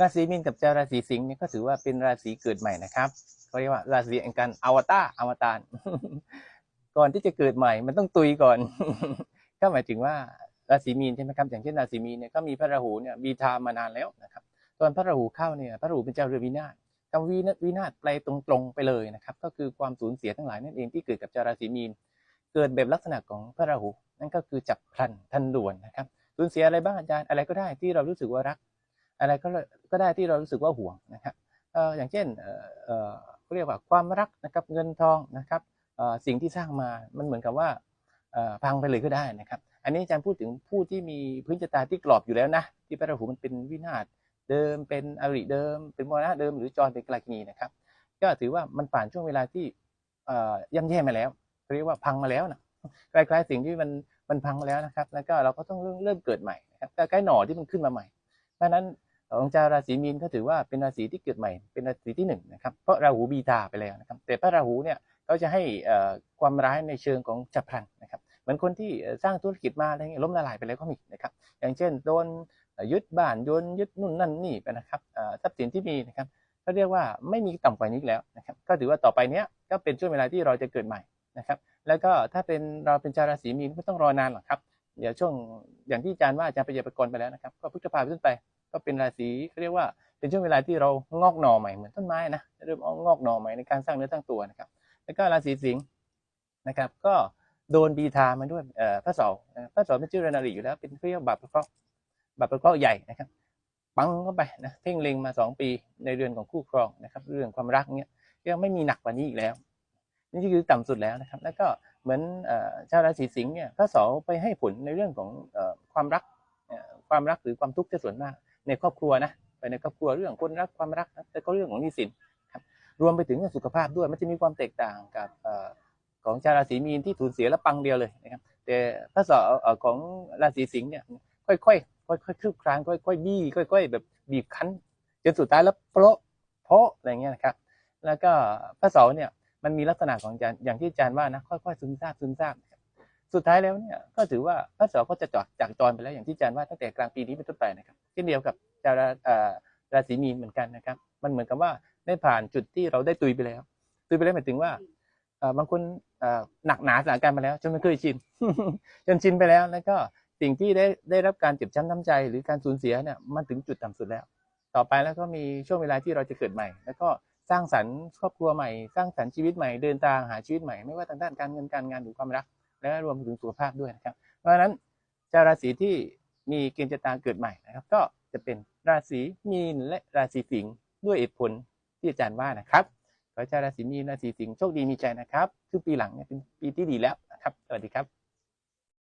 ราศีมีนกับเจ้าราศีสิงห์เนี่ยก็ถือว่าเป็นราศีเกิดใหม่นะครับเขาเรียกว่าราศีแห่งการอวตารอวตารก่อนที่จะเกิดใหม่มันต้องตุยก่อน ก็หมายถึงว่าราศีมีนใช่ไหมครับอย่างเช่นราศีมีนเนี่ยก็มีพระราหูเนี่ยบีทามานานแล้วนะครับตอนพระราหูเข้าเนี่ยพระราหูเป็นเจ้าเรือวินาศคำวินาวินาศแปลตรงๆไปเลยนะครับ ก็คือความสูญเสียทั้งหลายนั่นเองที่เกิดกับเจ้าราศีมีน เกิดแบบลักษณะของพระราหูนั่นก็คือจับพลันทันด่วนนะครับสูญเสียอะไรบ้างอาจารย์อะไรก็ได้ที่เรารู้สึกว่ารัก อะไรก็ก็ได้ที่เรารู้สึกว่าห่วงนะครับอย่างเช่นเขาเรียกว่าความรักนะครับเงินทองนะครับสิ่งที่สร้างมามันเหมือนกับว่าพังไปเลยก็ได้นะครับ อันนี้อาจารย์พูดถึงผู้ที่มีพื้นชะตาที่กรอบอยู่แล้วนะที่พระราหูมันเป็นวินาศเดิมเป็นอริเดิม เป็นมรณะเดิมหรือจรเป็นกลากินีนะครับ ก็ถือว่ามันผ่านช่วงเวลาที่ย่ำแย่มาแล้วเรียกว่าพังมาแล้วนะคล้ายๆสิ่งที่มันมันพังมาแล้วนะครับ แล้วก็เราก็ต้องเริ่มเริ่มเกิดใหม่นะครับใกล้หน่อที่มันขึ้นมาใหม่ เพราะฉะนั้น องชาวราศีมีนก็ถือว่าเป็นราศีที่เกิดใหม่เป็นราศีที่หนึ่งนะครับเพราะราหูบีตาไปแล้วนะครับแต่พระราหูเนี่ยเขาจะให้ความร้ายในเชิงของฉับพลันนะครับเหมือนคนที่สร้างธุรกิจมาอะไรเงี้ยล้มละลายไปแล้วก็มีนะครับอย่างเช่นโดนยึดบ้านโดนยึดนู่นนั่นนี่ไปนะครับทรัพย์สินที่มีนะครับก็เรียกว่าไม่มีต่ำกว่านี้แล้วนะครับก็ถือว่าต่อไปเนี้ยก็เป็นช่วงเวลาที่เราจะเกิดใหม่นะครับแล้วก็ถ้าเป็นเราเป็นชาวราศีมีนไม่ต้องรอนานหรอกครับเดี๋ยวช่วงอย่างที่อาจารย์ว่าอาจารย์ปยากรไปแล้วนะครับก็พฤษภาเป็นต้นไป ก็เป็นราศีเขาเรียกว่าเป็นช่วงเวลาที่เรางอกหน่อใหม่เหมือนต้นไม้นะเริ่มงอกหน่อใหม่ในการสร้างเนื้อสร้างตัวนะครับ แล้วก็ราศีสิงห์นะครับ ก็โดนบีทามาด้วยพระเสาร์พระเสาร์เป็นชื่อเรนารีอยู่แล้วเป็นเรียกว่าบาปประเคราะห์บาปประเคราะห์ใหญ่นะครับปังเข้าไปนะเพ่งเล็งมาสองปีในเรือนของคู่ครองนะครับเรื่องความรักเนี้ยยังไม่มีหนักกว่านี้อีกแล้ว นี่คือต่ำสุดแล้วนะครับ แล้วก็เหมือนชาวราศีสิงห์เนี่ยพระเสาร์ไปให้ผลในเรื่องของความรักความรักหรือความทุกข์จะส่วนมาก ในครอบครัวนะไปในครอบครัวเรื่องคนรักความรักนะแล้วก็เรื่องของหนี้สินครับรวมไปถึงเรื่องสุขภาพด้วยมันจะมีความแตกต่างกับอของชาวราศีมีนที่สูญเสียแล้วปังเดียวเลยนะครับแต่พระเสาร์เอ่อของราศีสิงห์เนี่ยค่อยๆค่อยๆคลืบคลานค่อยๆบี้ค่อยๆแบบบีบคั้นจนสุดท้ายแล้วโปะโพะอะไรเงี้ยนะครับ แล้วก็พระเสาเนี่ยมันมีลักษณะของอาจารย์อย่างที่อาจารย์ว่านะค่อยๆซึมซาบซึมซาบครับ สุดท้ายแล้วเนี่ยก็ถือว่าพระเสาก็จะจอดจากจรไปแล้วอย่างที่อาจารย์ว่าตั้งแต่กลางปีนี้เป็นต้นไปนะครับเช่นเดียวกับชาวราศีมีนเหมือนกันนะครับ มันเหมือนกับว่าได้ผ่านจุดที่เราได้ตุยไปแล้ว ตุยไปแล้วหมายถึงว่าบางคนหนักหนาสถานการณ์มาแล้วจนไม่เคยชินจนชินไปแล้วแล้วก็สิ่งที่ได้ได้รับการเจ็บช้ำน้ำใจ หรือการสูญเสียเนี่ยมันถึงจุดต่ำสุดแล้ว ต่อไปแล้วก็มีช่วงเวลาที่เราจะเกิดใหม่ แล้วก็สร้างสรรค์ครอบครัวใหม่ สร้างสรรค์ชีวิตใหม่เดินทางหาชีวิตใหม่ไม่ว่าทางด้านการเงินการงานหรือความรัก และรวมถึงสุขภาพด้วยนะครับ เพราะฉะนั้นชาวราศีที่มีเกณฑ์ชะตาเกิดใหม่นะครับ ก็จะเป็นราศีมีนและราศีสิงห์ด้วยเหตุผลที่อาจารย์ว่านะครับขอให้ชาวราศีมีนราศีสิงห์โชคดีมีใจนะครับคือปีหลังเนี่ยเป็นปีที่ดีแล้วนะครับสวัสดีครับ